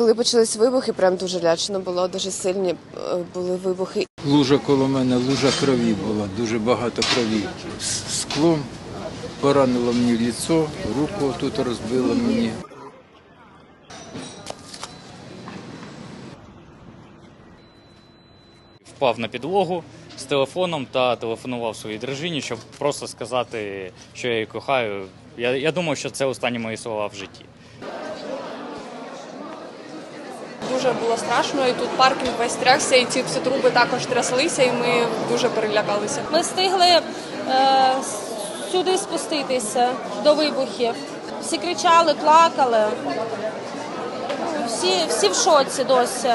коли почались вибухи, прям дуже лячно було, дуже сильні е, були вибухи. Лужа коло мене, лужа крові була, дуже багато крові. Склом поранило мені лицо, руку тут розбило мені. впав на підлогу з телефоном та телефонував своїй дружині, щоб просто сказати, що я її кохаю. Я, я думав, що це останні мої слова в житті. Дуже було страшно, і тут паркінг весь трясся, і ці всі труби також тряслися, і ми дуже перелякалися. Ми встигли е, сюди спуститися до вибухів. Всі кричали, плакали. Всі, всі в шоці досі.